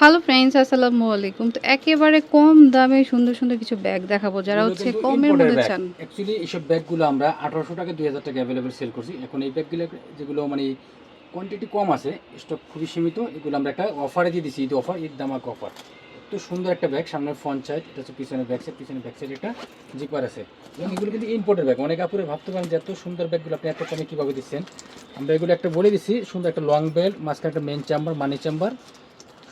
Hello friends আসসালামু আলাইকুম তো একেবারে কম দামে সুন্দর সুন্দর কিছু ব্যাগ দেখাবো যারা হচ্ছে কমের মধ্যে চান। অ্যাকচুয়ালি এইসব ব্যাগগুলো আমরা আঠারোশো টাকা দুই হাজার টাকা অ্যাভেলেবেল সেল করছি। এখন এই ব্যাগগুলো যেগুলো মানে কোয়ান্টিটি কম আছে স্টক খুবই সীমিত এগুলো আমরা একটা অফারে দিয়ে দিচ্ছি ঈদ অফার ঈদ দামাক অফার তো সুন্দর একটা ব্যাগ সামনে ফ্রন্ট সাইড এটা হচ্ছে পিছনের ব্যাক সাইড পিছনে ব্যাক সাইড একটা জিপার আছে। এবং এগুলো কিন্তু ইম্পোর্টের ব্যাগ অনেক আপুরে ভাবতে পারেন যে এত সুন্দর ব্যাগগুলো আপনি এত কমে কীভাবে দিচ্ছেন। আমরা এগুলো একটা বলে দিচ্ছি সুন্দর একটা লং বেল্ট মাঝখানে একটা মেন চেম্বার মানি চেম্বার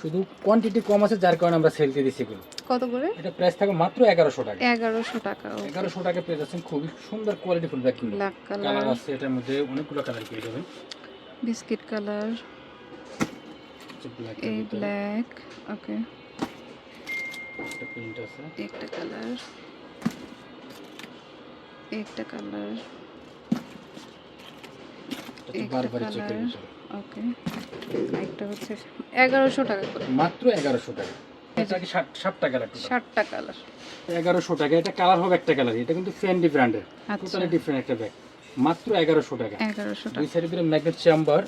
শুধু কোয়ান্টিটি কম আছে যার কারণে আমরা সেল দিয়ে দিচ্ছি এগুলো। কত করে? এটা প্রাইস থাকবে মাত্র এগারোশো টাকা। এগারোশো টাকা এগারোশো টাকা পেয়ে যাচ্ছেন খুবই সুন্দর quality full bag black colour colour আছে এটার মধ্যে অনেকগুলো কালার পেয়ে যাবেন। বিস্কিট কালার এই ব্ল্যাক ওকে একটা প্রিন্ট আছে। একটা কালার একটা কালার একটা। ভিতরে। ওকে। একটা হচ্ছে এগারোশো টাকা মাত্র এগারোশো টাকা। এটা কি ষাট ষাট টাকা লাগবে ষাটটা কালার এগারোশো টাকা। এটা কালার হবে একটা কালার এটা কিন্তু ব্র্যান্ডের আচ্ছা। টোটালি ডিফারেন্ট একটা ব্যাগ মাত্র এগারোশো টাকা। এগারোশো টাকা। দুই সাইডে ম্যাগনেট চেম্বার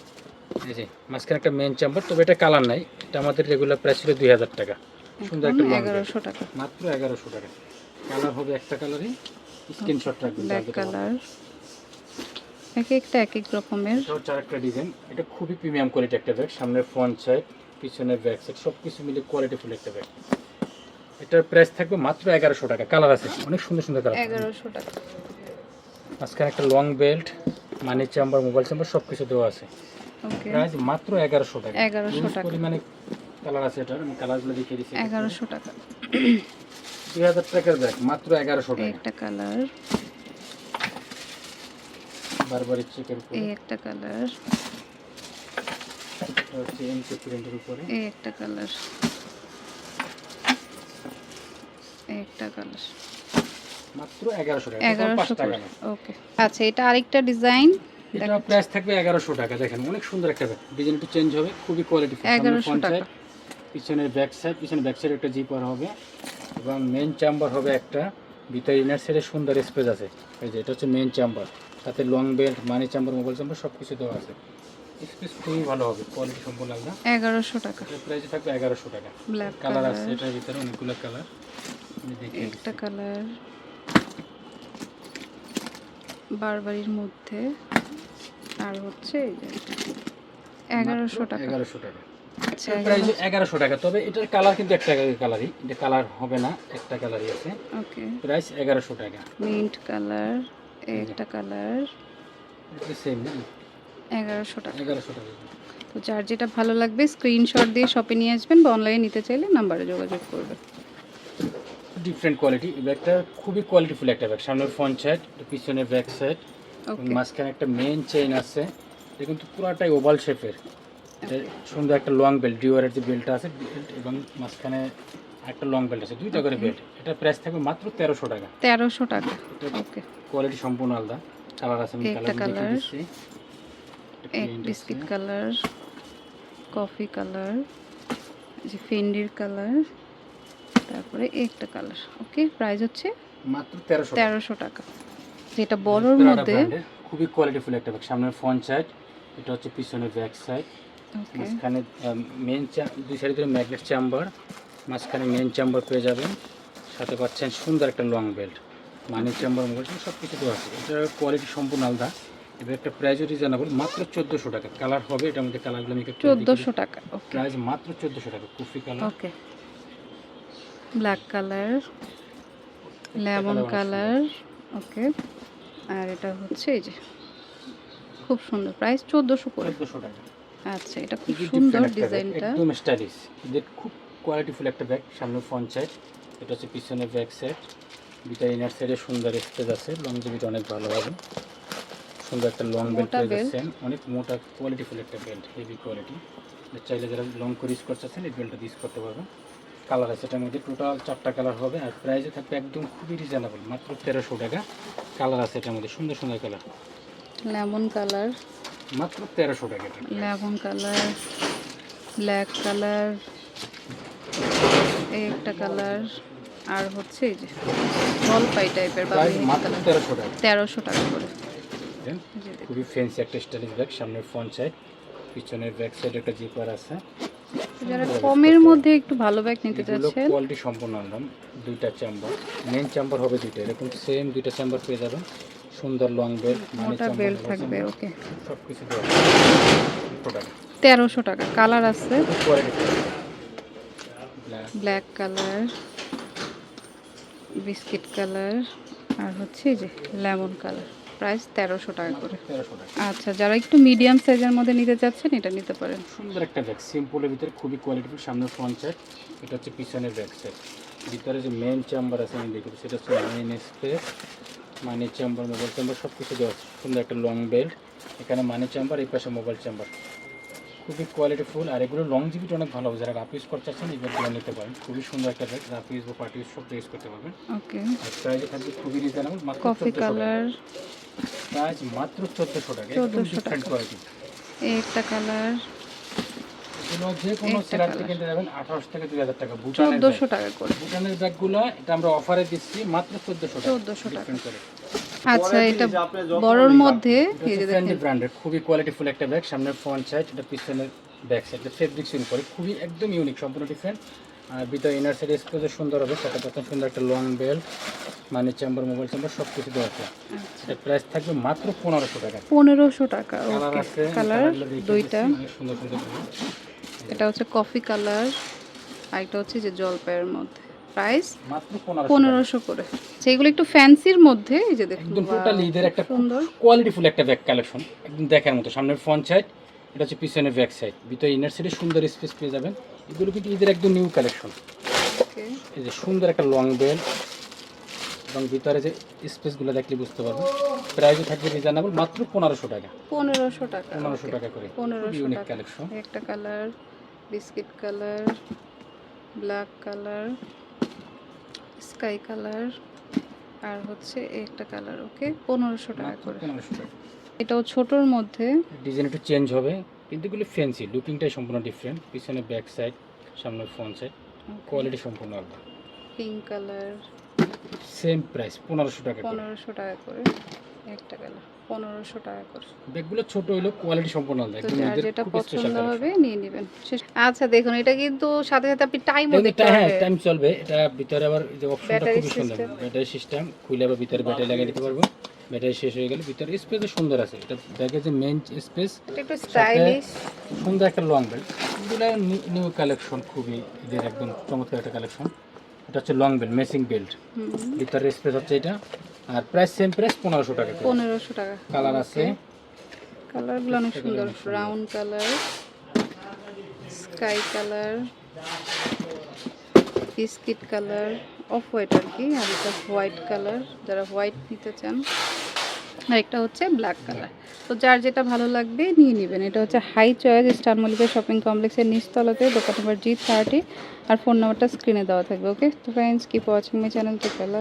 এই যে মাঝখানে একটা মেন চেম্বার তবে এটা কালার নাই। এটা আমাদের রেগুলার প্রাইস ছিল দুই হাজার টাকা। সুন্দর একটা। এগারোশো টাকা। মাত্র এগারোশো টাকা। কালার হবে একটা কালারই। স্ক্রিনশট রাখবেন। ব্ল্যাক কালার এক একটা এক এক রকমের আরেকটা ডিজাইন এটা খুবই প্রিমিয়াম কোয়ালিটি একটা ব্যাগ সামনের ফ্রন্ট সাইড পিছনের ব্যাক সাইড সব কিছু মিলে কোয়ালিটি ফুল একটা ব্যাগ এটার প্রাইস থাকবে মাত্র এগারোশো টাকা। কালার আছে। অনেক সুন্দর সুন্দর কালার এগারোশো টাকা। মাঝখানে একটা long belt money chamber mobile chamber সব কিছু দেওয়া আছে। ওকে প্রাইস মাত্র এগারোশো টাকা। 1100 Huge টাকা। পরিমাণে কালার আছে এটার। আমি কালারগুলো দেখিয়ে দিচ্ছি। এগারোশো টাকা। দুই হাজার টাকার ব্যাগ মাত্র এগারোশো টাকা। একটা কালার এই একটা কালার এই একটা কালার একটা কালার মাত্র টাকা। ওকে আচ্ছা এটা আরেকটা ডিজাইন এটা প্রাইস থাকবে টাকা। দেখেন অনেক সুন্দর একটা ব্যাগ। ডিজাইন একটু চেঞ্জ হবে খুবই কোয়ালিটি 1100 টাকা। পিছনের ব্যাক সাইড পিছনে ব্যাক সাইড একটা জিপার হবে। এবং মেন চেম্বার হবে একটা। ভিতরে ইনার সাইডে সুন্দর স্পেস আছে। এই যে এটা হচ্ছে মেন চেম্বার সাথে long belt money chamber mobile chamber সব কিছু দেওয়া আছে। স্পেস খুবই ভালো হবে কোয়ালিটি সম্পূর্ণ আলাদা। এগারোশো টাকা। প্রাইস থাকবে এগারোশো টাকা। ব্ল্যাক কালার আছে এটার ভিতরে অনেকগুলো কালার একটা কালার বারবারির মধ্যে। আর হচ্ছে এই যে এগারোশো টাকা। এগারোশো টাকা। আচ্ছা প্রাইস এগারোশো টাকা। তবে এটার কালার কিন্তু একটা কালারই। এটা কালার হবে না একটা কালারই আছে। ওকে। প্রাইস এগারোশো টাকা। মিন্ট কালার একটা কালার। এটা সেম এগারোশো টাকা। এগারোশো টাকা। তো যার যেটা ভালো লাগবে স্ক্রিনশট দিয়ে শপে নিয়ে আসবেন বা অনলাইনে নিতে চাইলে নাম্বারে যোগাযোগ করবেন ডিফারেন্ট কোয়ালিটি ব্যাগটা খুবই কোয়ালিটিফুল একটা ব্যাগ সামনের ফ্রন্ট সাইড পিছনে ব্যাক সাইড মাঝখানে একটা মেন চেইন আছে। এটা কিন্তু পুরাটাই ওভাল শেপের এটা সুন্দর একটা লং বেল্ট ডিওয়ারের যে বেল্টটা আছে বেল্ট এবং মাঝখানে একটা লং বেল্ট আছে দুইটা করে বেল্ট এটা প্রাইস থাকবে মাত্র তেরোশো টাকা। তেরোশো টাকা ওকে কোয়ালিটি সম্পূর্ণ আলাদা। কালার আছে একটা কালার এক বিস্কিট কালার কফি কালার যে ফেন্ডির কালার তারপরে একটা কালার ওকে প্রাইস হচ্ছে মাত্র তেরোশো তেরোশো টাকা। যেটা বড়র মধ্যে খুবই কোয়ালিটিফুল একটা ব্যাগ সামনের ফ্রন্ট সাইড এটা হচ্ছে পিছনের ব্যাক সাইড মাঝখানে মেন দুই সাইড ধরে ম্যাগনেট চেম্বার মাঝখানে মেন চেম্বার পেয়ে যাবেন। সাথে পাচ্ছেন সুন্দর একটা long belt money chamber mobile সব কিছু দেওয়া আছে। এটার কোয়ালিটি সম্পূর্ণ আলাদা। এবার একটা প্রাইসও রিজনেবল মাত্র চোদ্দোশো টাকা। কালার হবে এটার মধ্যে কালারগুলো আমি চোদ্দোশো টাকা প্রাইস মাত্র চোদ্দোশো টাকা coffee colour okay black colour lemon colour okay আর এটা হচ্ছে এই যে খুব সুন্দর। প্রাইস চোদ্দোশো করে। চোদ্দোশো টাকা। আচ্ছা এটা খুব সুন্দর ডিজাইনটা। একদম স্টাইলিশ এদের খুব কোয়ালিটিফুল একটা ব্যাগ সামনে ফ্রন্ট সাইড এটা হচ্ছে পিছনে ব্যাক সাইড দুইটা ইনার সাইডে সুন্দর স্পেস আছে। লংজিভিটি অনেক ভালো হবে। সুন্দর একটা লং বেল্ট পেয়ে যাচ্ছেন। অনেক মোটা কোয়ালিটিফুল একটা বেল্ট হেভি কোয়ালিটি চাইলে যারা লং করে ইউজ করতেছেন এই বেল্টটা ইউজ করতে পারবেন। কালার আছে এটার মধ্যে। টোটাল চারটা কালার হবে আর প্রাইসে থাকবে একদম খুবই রিজনেবল মাত্র তেরোশো টাকা। কালার আছে এটার মধ্যে। সুন্দর সুন্দর কালার লেমন কালার মাত্র তেরোশো টাকা লেমন কালার ব্ল্যাক কালার এই একটা কালার আর হচ্ছে এই যে জলপাই টাইপের বা তেরোশো টাকা। তেরোশো টাকা করে। যে। খুবই ফ্যান্সি একটা স্টাইলিশ ব্যাগ সামনের ফ্রন্ট সাইড পিছনের ব্যাক সাইড একটা জিপার আছে। যারা কমের মধ্যে একটু ভালো ব্যাগ নিতে চাচ্ছেন। কোয়ালিটি সম্পূর্ণ আনলাম দুইটা চেম্বার মেন চেম্বার হবে দুইটা। এরকম সেম দুইটা চেম্বার পেয়ে যাবেন। সুন্দর লং বেল্ট মোটা বেল্ট থাকবে ওকে তেরোশো টাকা কালার আছে। ব্ল্যাক কালার বিস্কিট কালার আর হচ্ছে যে লেমন কালার প্রাইস তেরোশো টাকা করে। আচ্ছা যারা একটু মিডিয়াম সাইজের মধ্যে নিতে চাচ্ছেন এটা নিতে পারেন। সুন্দর একটা ব্যাগ সিম্পলের ভিতরে খুবই কোয়ালিটিফুল সামনে ফ্রন্ট সাইড এটা হচ্ছে পিছনের ব্যাক সাইড ভিতরে যে মেন চেম্বার আছে আমি দেখি সেটা হচ্ছে main space money chamber mobile chamber সব কিছু দেওয়া আছে। সুন্দর একটা লং বেল্ট এখানে মানি চেম্বার এই পাশে মোবাইল চেম্বার খুবই কোয়ালিটি ফুল আর এগুলো লং জিবিটা অনেক ভালো হবে। যারা রাফ ইউজ করতে চাচ্ছেন ব্যাগগুলো নিতে পারেন। খুবই সুন্দর একটা ব্যাগ রাফ ইউজ বা পার্টি ইউজ সব ইউজ করতে পারবেন। ওকে আর প্রাইস থাকবে খুবই রিজনেবল মাত্র কফি কালার প্রাইস মাত্র চোদ্দোশো টাকা একদম 1400 টাকা। কোয়ালিটি একটা কালার এগুলো যে কোনো একটা সেলার থেকে নিতে যাবেন আঠারোশো থেকে দুই হাজার টাকা। ভুটানের। টাকা করে। ভুটানের ব্যাগগুলো এটা আমরা অফারে দিচ্ছি মাত্র চোদ্দোশো টাকা। 1400 টাকা। করে। আচ্ছা এটা বড়র মধ্যে এই যে দেখেন। ব্র্যান্ডের খুবই কোয়ালিটিফুল একটা ব্যাগ সামনের ফ্রন্ট সাইড এটা পিছনের ব্যাক সাইড এটা ফেব্রিক সিল করে। খুবই একদম ইউনিক সম্পূর্ণ ডিফারেন্ট আর ভিতরে ইনার সাইড স্পেসে সুন্দর হবে সেটা সুন্দর একটা লং বেল্ট মানে চেম্বার মোবাইল চেম্বার সব কিছু দেওয়া আছে। এটা প্রাইস থাকবে মাত্র পনেরোশো টাকা। পনেরোশো টাকা কালার দুইটা। সুন্দর সুন্দর। এটা হচ্ছে কফি কালার আর একটা হচ্ছে যে জলপাইয়ের মধ্যে। প্রাইস পনেরোশো করে। সেইগুলো একটু ফ্যান্সির মধ্যে এই যে দেখুন একদম টোটালি ঈদের একটা সুন্দর। কোয়ালিটিফুল একটা ব্যাগ কালেকশন একদম দেখার মতো। সামনের ফ্রন্ট সাইড এটা হচ্ছে পিছনের ব্যাক সাইড ভিতরে ইনার সাইডে সুন্দর স্পেস পেয়ে যাবেন। এগুলো কিন্তু ঈদের একদম নিউ কালেকশন এই যে সুন্দর একটা লং বেল্ট এবং ভিতরে যে স্পেসগুলো দেখলে বুঝতে পারবেন প্রাইসও থাকবে রিজনেবল মাত্র পনেরোশো টাকা। পনেরোশো টাকা পনেরোশো টাকা করে। পনেরোশো ইউনিক কালেকশন একটা colour biscuit colour black colour sky colour আর হচ্ছে একটা কালার ওকে পনেরোশো টাকা করে। পনেরোশো টাকা। এটাও ছোটোর মধ্যে। ডিজাইন একটু চেঞ্জ হবে কিন্তু এগুলো ফ্যান্সি লুকিংটাই সম্পূর্ণ ডিফারেন্ট পিছনে ব্যাক সাইড সামনে ফ্রন্ট সাইড কোয়ালিটি সম্পূর্ণ আলাদা। পিঙ্ক কালার সেম প্রাইস পনেরোশো টাকা পনেরোশো টাকা করে একটা কালার পনেরোশো টাকা করে। ব্যাগগুলো ছোট হইলেও কোয়ালিটি সম্পূর্ণ যেটা পছন্দ হবে নিয়ে নেবেন। আচ্ছা দেখুন এটা কিন্তু সাথে সাথে আপনি টাইমও দেখতে হ্যাঁ টাইম চলবে। এটা ভিতরে আবার যে অপশনটা খুবই সুন্দর। ব্যাটারি সিস্টেম খুলে আবার ভিতরে ব্যাটারি লাগিয়ে দিতে পারব। ব্যাটারি শেষ হয়ে গেলে ভিতরে স্পেস সুন্দর আছে। এটা ব্যাগের যে মেন স্পেস একটু স্টাইলিশ সুন্দর একটা লং বেল্ট এগুলো নিউ কালেকশন খুবই এদের একদম চমৎকার একটা কালেকশন এটা হচ্ছে লং বেল্ট মেসিং বেল্ট ভিতরের ভিতরে স্পেস হচ্ছে এটা। আর প্রাইস সেম প্রাইস পনেরোশো টাকা পনেরোশো টাকা। কালার আছে। কালারগুলো অনেক সুন্দর। Brown colour sky colour biscuit colour off white আর কি আর এটা হোয়াইট কালার যারা হোয়াইট নিতে চান আর একটা হচ্ছে ব্ল্যাক কালার তো যার যেটা ভালো লাগবে নিয়ে নেবেন। এটা হচ্ছে high choice star Mallika shopping কমপ্লেক্সের নিচতলাতে, দোকান নম্বর জি থার্টি আর ফোন নাম্বারটা স্ক্রিনে দেওয়া থাকবে ওকে তো friends keep watching my channel পেলা